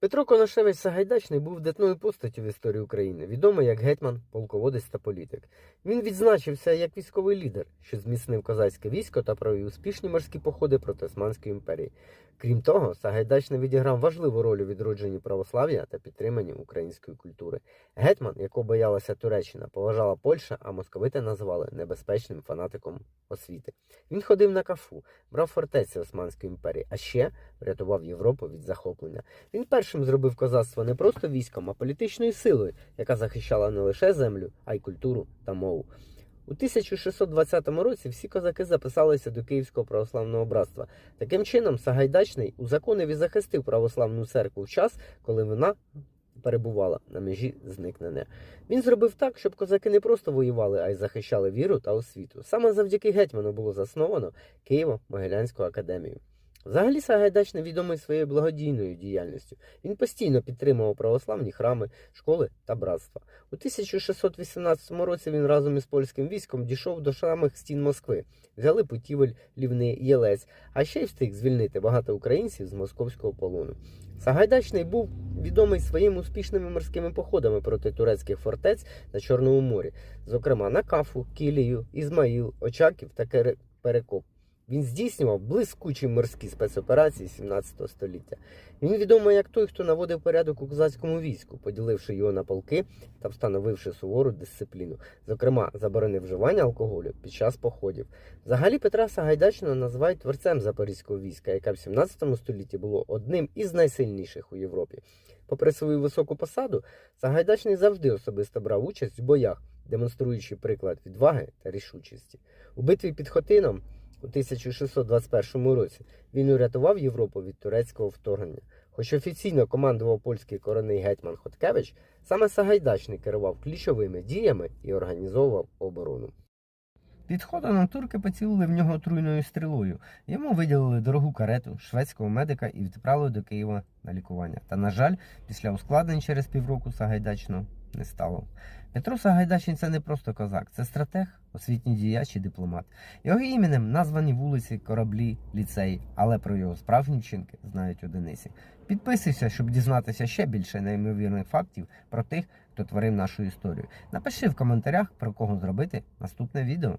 Петро Конашевич Сагайдачний був дитною постаттю в історії України, відомий як гетьман, полководець та політик. Він відзначився як військовий лідер, що зміцнив козацьке військо та провів успішні морські походи проти Османської імперії. Крім того, Сагайдачний відіграв важливу роль у відродженні православ'я та підтриманні української культури. Гетьман, якого боялася Туреччина, поважала Польща, а московити називали небезпечним фанатиком освіти. Він ходив на кафу, брав фортеці Османської імперії, а ще врятував Європу від захоплення. Він першим зробив козацтво не просто військом, а політичною силою, яка захищала не лише землю, а й культуру та мову. У 1620 році всі козаки записалися до Київського православного братства. Таким чином, Сагайдачний узаконив і захистив православну церкву в час, коли вона перебувала на межі зникнення. Він зробив так, щоб козаки не просто воювали, а й захищали віру та освіту. Саме завдяки гетьману було засновано Києво-Могилянську академію. Взагалі Сагайдачний відомий своєю благодійною діяльністю. Він постійно підтримував православні храми, школи та братства. У 1618 році він разом із польським військом дійшов до самих стін Москви, взяли Путівель, Лівни, Єлець, а ще й встиг звільнити багато українців з московського полону. Сагайдачний був відомий своїми успішними морськими походами проти турецьких фортець на Чорному морі, зокрема на Кафу, Кілію, Ізмаїл, Очаків та Перекоп. Він здійснював блискучі морські спецоперації 17 століття. Він відомий як той, хто наводив порядок у козацькому війську, поділивши його на полки та встановивши сувору дисципліну, зокрема, заборонив вживання алкоголю під час походів. Взагалі Петра Сагайдачного називають творцем запорізького війська, яке в 17 столітті було одним із найсильніших у Європі. Попри свою високу посаду, Сагайдачний завжди особисто брав участь в боях, демонструючи приклад відваги та рішучості. У битві під Хотином у 1621 році він урятував Європу від турецького вторгнення. Хоч офіційно командував польський коронний гетьман Хоткевич, саме Сагайдачний керував ключовими діями і організовував оборону. Під ходом турки поцілили в нього отруйною стрілою. Йому виділили дорогу карету шведського медика і відправили до Києва на лікування. Та, на жаль, після ускладнень через півроку Сагайдачного не стало. Петро Сагайдачний це не просто козак, це стратег, освітній діяч і дипломат. Його іменем названі вулиці, кораблі, ліцеї, але про його справжні вчинки знають одиниці. Підписуйся, щоб дізнатися ще більше неймовірних фактів про тих, хто творив нашу історію. Напиши в коментарях, про кого зробити наступне відео.